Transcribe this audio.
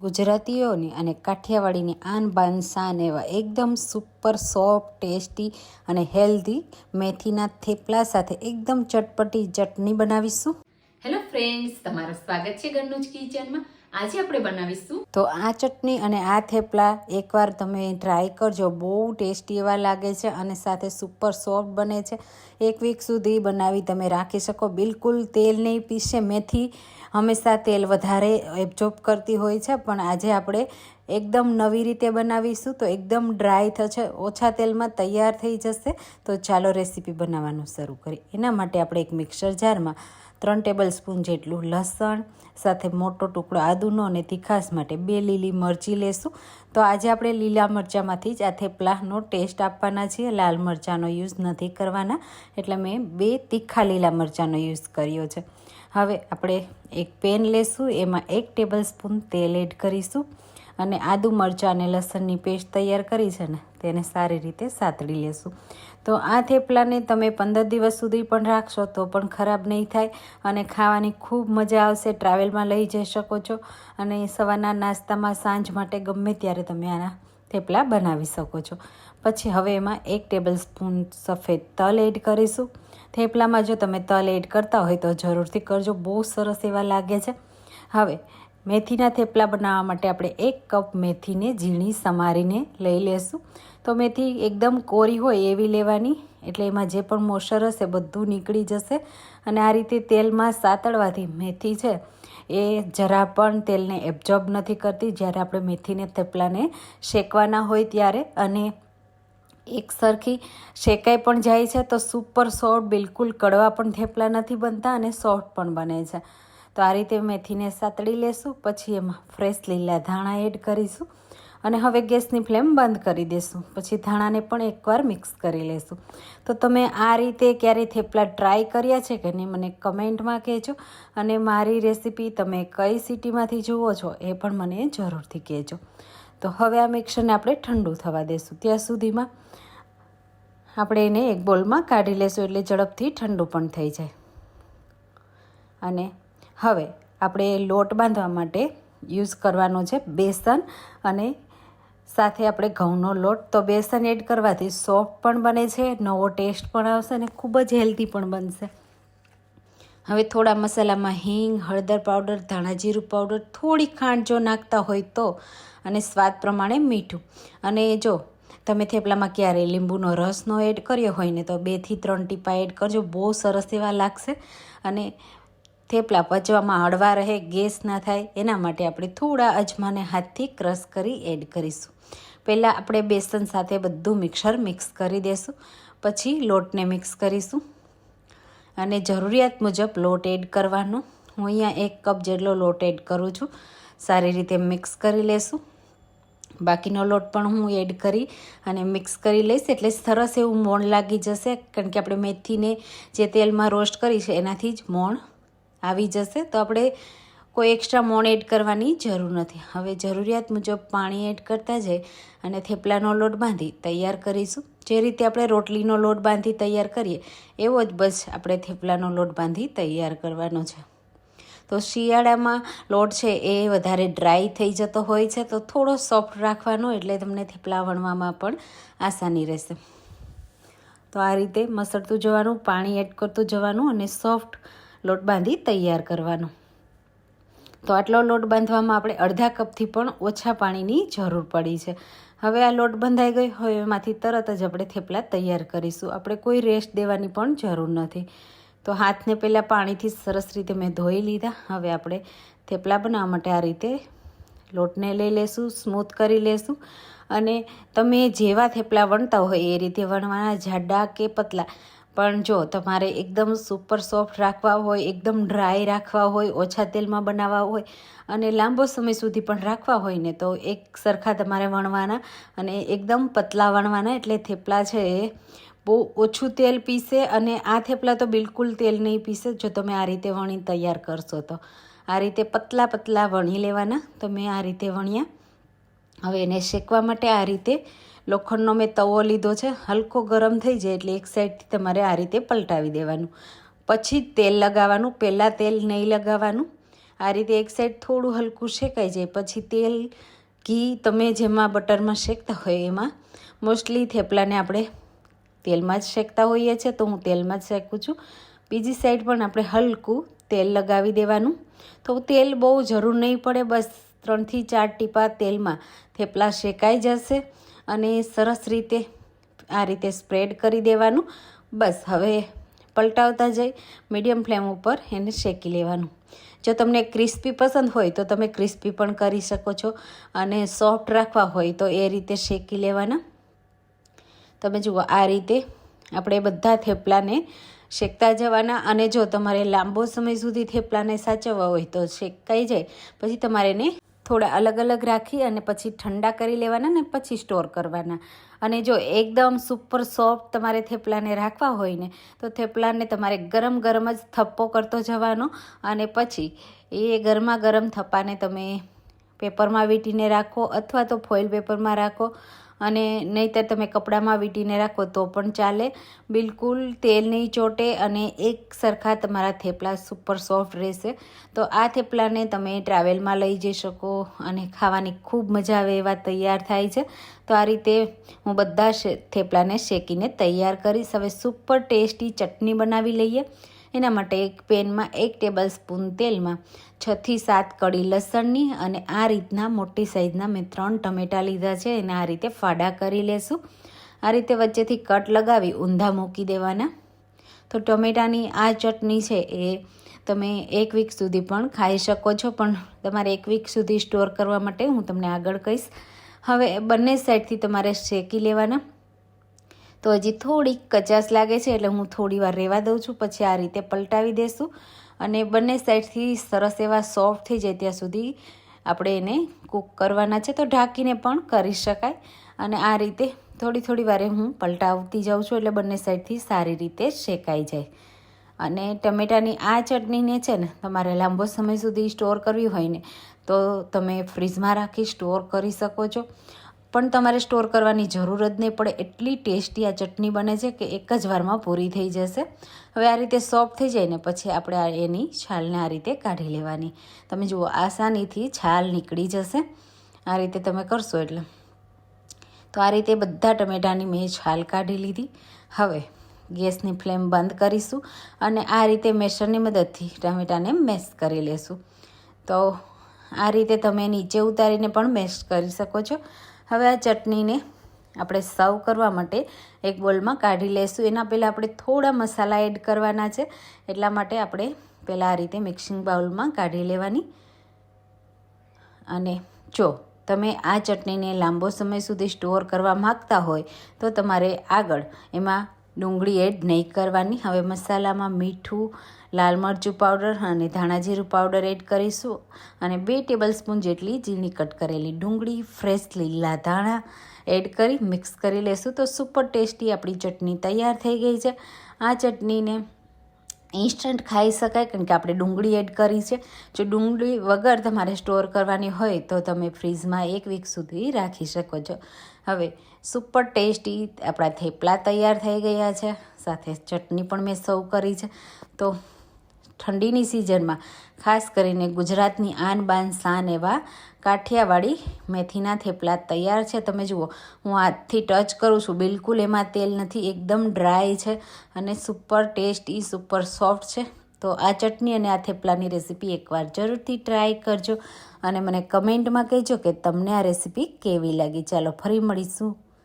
ગુજરાતીઓની અને કાઠિયાવાડીની આન બાન શાન એવા એકદમ સુપર સોફ્ટ ટેસ્ટી અને હેલ્ધી મેથીના થેપલા સાથે એકદમ ચટપટી ચટણી બનાવીશું. હેલો ફ્રેન્ડ્સ તમારું સ્વાગત છે ઘરનું કિચનમાં. આજે આપણે બનાવીશું. તો આ ચટણી અને આ થેપલા એકવાર તમે ટ્રાય કરજો. બહુ ટેસ્ટી એવા લાગે છે અને સાથે સુપર સોફ્ટ બને છે. એક વીક સુધી બનાવી તમે રાખી શકો. બિલકુલ તેલ નહીં પીસે. મેથી હંમેશા તેલ વધારે એબ્ઝોર્બ કરતી હોય છે. પણ આજે આપણે એકદમ નવી રીતે બનાવીશું તો એકદમ ડ્રાય થશે. ઓછા તેલમાં તૈયાર થઈ જશે. તો ચાલો રેસીપી બનાવવાનું શરૂ કરી એના માટે આપણે એક મિક્સર જારમાં ત્રણ ટેબલ સ્પૂન જેટલું લસણ, સાથે મોટો ટુકડો આદુનો અને તીખાસ માટે બે લીલી મરચી લેશું. તો આજે આપણે લીલા મરચાંમાંથી જ આ થેપલાનો ટેસ્ટ આપવાના છીએ. લાલ મરચાંનો યુઝ નથી કરવાના, એટલે મેં બે તીખા લીલા મરચાંનો યુઝ કર્યો છે. હવે આપણે એક પેન લેશું, એમાં એક ટેબલ સ્પૂન તેલ એડ કરીશું. અને આદુ, મરચાં અને લસણની પેસ્ટ તૈયાર કરી છે ને, તેને સારી રીતે સાતડી લેશું. તો આ થેપલાને તમે પંદર દિવસ સુધી પણ રાખશો તો પણ ખરાબ નહીં થાય અને ખાવાની ખૂબ મજા આવશે. ટ્રાવેલમાં લઈ જઈ શકો છો અને સવારના નાસ્તામાં સાંજ માટે ગમે ત્યારે તમે આના થેપલા બનાવી શકો છો. પછી હવે એમાં એક ટેબલ સ્પૂન સફેદ તલ એડ કરીશું. થેપલામાં જો તમે તલ એડ કરતા હોય તો જરૂરથી કરજો. બહુ સરસ એવા લાગે છે. હવે મેથીના થેપલા બનાવવા માટે આપણે એક કપ મેથીને ઝીણી સમારીને લઈ લેશું. તો મેથી એકદમ કોરી હોય એવી લેવાની, એટલે એમાં જે પણ મોસર હશે બધું નીકળી જશે. અને આ રીતે તેલમાં સાતળવાથી મેથી છે, એ જરા પણ તેલને એબ્ઝોર્બ નથી કરતી. જ્યારે આપણે મેથીને થેપલાને શેકવાના હોય ત્યારે અને એક સરખી શેકાઈ પણ જાય છે, તો સુપર સોફ્ટ બિલકુલ કડવા પણ થેપલા નથી બનતા અને સોફ્ટ પણ બને છે. તો આ રીતે મેથીને સાતળી લેશું, પછી એમાં ફ્રેશ લીલા ધાણા એડ કરીશું અને હવે ગેસની ફ્લેમ બંધ કરી દેશું. પછી ધાણાને પણ એકવાર મિક્સ કરી લેશું. તો તમે આ રીતે ક્યારેય થેપલા ટ્રાય કર્યા છે કે નહીં, મને કમેન્ટમાં કહેજો અને મારી રેસીપી તમે કઈ સિટીમાંથી જુઓ છો એ પણ મને જરૂરથી કહેજો. તો હવે આ મિક્સરને આપણે ઠંડુ થવા દેશું. ત્યાં સુધીમાં આપણે એને એક બોલમાં કાઢી લેશું એટલે ઝડપથી ઠંડુ પણ થઈ જાય. અને હવે આપણે લોટ બાંધવા માટે યુઝ કરવાનો છે બેસન અને સાથે આપણે ઘઉંનો લોટ. તો બેસન એડ કરવાથી સોફ્ટ પણ બને છે, નવો ટેસ્ટ પણ આવશે અને ખૂબ જ હેલ્ધી પણ બનશે. હવે થોડા મસાલામાં હિંગ, હળદર પાવડર, ધાણા જીરું પાવડર, થોડી ખાંડ જો નાખતા હોય તો, અને સ્વાદ પ્રમાણે મીઠું. અને જો તમે થેપલામાં ક્યારેય લીંબુનો રસનો એડ કર્યો હોય ને તો બેથી ત્રણ ટીપા એડ કરજો, બહુ સરસ એવા લાગશે. અને થેપલા પચવામાં હળવા રહે, ગેસ ના થાય, એના માટે આપણે થોડા અજમાને હાથથી ક્રશ કરી એડ કરીશું. પહેલાં આપણે બેસન સાથે બધું મિક્સર મિક્સ કરી દઈશું પછી લોટને મિક્સ કરીશું. અને જરૂરિયાત મુજબ લોટ એડ કરવાનો. હું અહીંયા એક કપ જેટલો લોટ એડ કરું છું. સારી રીતે મિક્સ કરી લેશું. બાકીનો લોટ પણ હું એડ કરી અને મિક્સ કરી લઈશ. એટલે સરસ એવું મોણ લાગી જશે, કારણ કે આપણે મેથીને જે તેલમાં રોસ્ટ કરી છે, એનાથી જ મોણ આવી જશે, તો આપણે કોઈ એક્સ્ટ્રા મોણ એડ કરવાની જરૂર નથી. હવે જરૂરિયાત મુજબ પાણી એડ કરતા જઈ અને થેપલાનો લોટ બાંધી તૈયાર કરીશું. જે રીતે આપણે રોટલીનો લોટ બાંધી તૈયાર કરીએ, એવો જ બસ આપણે થેપલાનો લોટ બાંધી તૈયાર કરવાનો છે. તો શિયાળામાં લોટ છે એ વધારે ડ્રાય થઈ જતો હોય છે, તો થોડો સોફ્ટ રાખવાનો એટલે તમને થેપલા વણવામાં પણ આસાની રહેશે. તો આ રીતે મસળતું જવાનું, પાણી એડ કરતું જવાનું અને સોફ્ટ લોટ બાંધી તૈયાર કરવાનો. તો આટલો લોટ બાંધવામાં આપણે અડધા કપથી પણ ઓછા પાણીની જરૂર પડી છે. હવે આ લોટ બંધાઈ ગઈ, હવે એમાંથી તરત જ આપણે થેપલા તૈયાર કરીશું. આપણે કોઈ રેસ્ટ દેવાની પણ જરૂર નથી. તો હાથને પહેલાં પાણીથી સરસ રીતે મેં ધોઈ લીધા. હવે આપણે થેપલા બનાવવા માટે આ રીતે લોટને લઈ લેશું, સ્મૂથ કરી લેશું. અને તમે જેવા થેપલા વણતા હોય એ રીતે વણવાના, જાડા કે પતલા. પણ જો તમારે એકદમ સુપર સોફ્ટ રાખવા હોય, એકદમ ડ્રાય રાખવા હોય, ઓછા તેલમાં બનાવવા હોય અને લાંબો સમય સુધી પણ રાખવા હોય ને તો એક સરખા તમારે વણવાના અને એકદમ પતલા વણવાના એટલે થેપલા છે એ બહુ ઓછું તેલ પીસે અને આ થેપલા તો બિલકુલ તેલ નહીં પીસે જો તમે આ રીતે વણી તૈયાર કરશો તો. આ રીતે પતલા પતલા વણી લેવાના તો મેં આ રીતે વણ્યા. હવે એને શેકવા માટે આ રીતે લોખંડનો મેં તવો લીધો છે, હલકો ગરમ થઈ જાય એટલે એક સાઈડથી તમારે આ રીતે પલટાવી દેવાનું. પછી તેલ લગાવવાનું, પહેલાં તેલ નહીં લગાવવાનું. આ રીતે એક સાઈડ થોડું હલકું શેકાઈ જાય, પછી તેલ, ઘી તમે જેમાં બટરમાં શેકતા હોય એમાં. મોસ્ટલી થેપલાને આપણે તેલમાં જ શેકતા હોઈએ છીએ, તો હું તેલમાં જ શેકું છું. બીજી સાઈડ પણ આપણે હલકું તેલ લગાવી દેવાનું. તો તેલ બહુ જરૂર નહીં પડે, બસ ત્રણથી ચાર ટીપા તેલમાં થેપલા શેકાઈ જશે. અને સરસ રીતે આ રીતે સ્પ્રેડ કરી દેવાનું. બસ, હવે પલટાવતા જઈ મીડિયમ ફ્લેમ ઉપર એને શેકી લેવાનું. જો તમને ક્રિસ્પી પસંદ હોય તો તમે ક્રિસ્પી પણ કરી શકો છો અને સોફ્ટ રાખવા હોય તો એ રીતે શેકી લેવાના. તમે જુઓ, આ રીતે આપણે બધા થેપલાને શેકતા જવાના અને જો તમારે લાંબો સમય સુધી થેપલાને સાચવવા હોય તો શેકાઈ જાય. પછી તમારે એને થોડા અલગ અલગ રાખી અને પછી ઠંડા કરી લેવાના ને પછી સ્ટોર કરવાના. અને જો એકદમ સુપર સોફ્ટ તમારે થેપલાને રાખવા હોય ને, તો થેપલાને તમારે ગરમ ગરમ જ થપ્પો કરતો જવાનો અને પછી એ ગરમા ગરમ થપ્પાને તમે પેપરમાં વીંટીને રાખો અથવા તો ફોઇલ પેપરમાં રાખો અને નહીંતર તમે કપડામાં વીંટીને રાખો તો પણ ચાલે. બિલકુલ તેલ નહીં ચોટે અને એક સરખા તમારા થેપલા સુપર સોફ્ટ રહેશે. તો આ થેપલાને તમે ટ્રાવેલમાં લઈ જઈ શકો. અને ખાવાની ખૂબ મજા આવે એવા તૈયાર થાય છે. તો આ રીતે હું બધા થેપલાને શેકીને તૈયાર કરીશ. હવે સુપર ટેસ્ટી ચટણી બનાવી લઈએ. એના માટે એક પેનમાં એક ટેબલ સ્પૂન તેલમાં છથી સાત કડી લસણની અને આ રીતના મોટી સાઇઝના મેં ત્રણ ટમેટાં લીધા છે. એને આ રીતે ફાડા કરી લેશું. આ રીતે વચ્ચેથી કટ લગાવી ઊંધા મૂકી દેવાના. તો ટમેટાની આ ચટણી છે એ તમે એક વીક સુધી પણ ખાઈ શકો છો, પણ તમારે એક વીક સુધી સ્ટોર કરવા માટે હું તમને આગળ કહીશ. હવે બંને સાઈડથી તમારે શેકી લેવાના. તો હજી થોડીક કચાશ લાગે છે, એટલે હું થોડી વાર રહેવા દઉં છું, પછી આ રીતે પલટાવી દેશું. અને બંને સાઈડથી સરસ એવા સોફ્ટ થઈ જાય ત્યાં સુધી આપણે એને કૂક કરવાના છે, તો ઢાંકીને પણ કરી શકાય. અને આ રીતે થોડી થોડી વારે હું પલટાવતી જાઉં છું, એટલે બંને સાઈડથી સારી રીતે શેકાઈ જાય. અને ટમેટાની આ ચટણીને છે ને તમારે લાંબો સમય સુધી સ્ટોર કરવી હોય ને, તો તમે ફ્રીજમાં રાખી સ્ટોર કરી શકો છો. પણ તમારે સ્ટોર કરવાની જરૂર જ નહીં પડે, એટલી ટેસ્ટી આ ચટણી બને છે કે એક જ વારમાં પૂરી થઈ જશે. હવે આ રીતે સોફ્ટ થઈ જાય ને, પછી આપણે એની છાલને આ રીતે કાઢી લેવાની. તમે જુઓ, આસાનીથી છાલ નીકળી જશે. આ રીતે તમે કરશો એટલે. તો આ રીતે બધા ટમેટાની મેં છાલ કાઢી લીધી. હવે ગેસની ફ્લેમ બંધ કરીશું અને આ રીતે મેશરની મદદથી ટામેટાને મેશ કરી લેશું. તો આ રીતે તમે નીચે ઉતારીને પણ મેશ કરી શકો છો. હવે આ ચટણીને આપણે સર્વ કરવા માટે એક બોલમાં કાઢી લઈશું એના પહેલાં આપણે થોડા મસાલા એડ કરવાના છે. એટલા માટે આપણે પહેલાં આ રીતે મિક્સિંગ બાઉલમાં કાઢી લેવાની. અને જો તમે આ ચટણીને લાંબો સમય સુધી સ્ટોર કરવા માગતા હોય તો તમારે આગળ એમાં ડુંગળી એડ નહીં કરવાની. હવે મસાલામાં મીઠું, લાલ મરચું પાવડર અને ધાણા જીરું પાવડર એડ કરીશું. અને બે ટેબલ સ્પૂન જેટલી ઝીણી કટ કરેલી ડુંગળી, ફ્રેશ લીલા ધાણા એડ કરી મિક્સ કરી લેશું. તો સુપર ટેસ્ટી આપણી ચટણી તૈયાર થઈ ગઈ છે. આ ચટણીને ઇન્સ્ટન્ટ ખાઈ શકાય, કારણ કે આપણે ડુંગળી એડ કરી છે. જો ડુંગળી વગર તમારે સ્ટોર કરવાની હોય, તો તમે ફ્રીજમાં એક વીક સુધી રાખી શકો છો. હવે સુપર ટેસ્ટી આપણા થેપલા તૈયાર થઈ ગયા છે. સાથે ચટણી પણ મેં સર્વ કરી છે. તો ઠંડીની સિઝનમાં, ખાસ કરીને ગુજરાતની આન શાન એવા કાઠિયાવાડી મેથીના થેપલા તૈયાર છે. તમે જુઓ, હું હાથથી ટચ કરું છું, બિલકુલ એમાં તેલ નથી, એકદમ ડ્રાય છે અને સુપર ટેસ્ટી, સુપર સોફ્ટ છે. તો આ ચટણી અને આ થેપલાની રેસીપી એકવાર જરૂરથી ટ્રાય કરજો અને મને કમેન્ટમાં કહેજો કે તમને આ રેસીપી કેવી લાગી. ચાલો, ફરી મળીશું.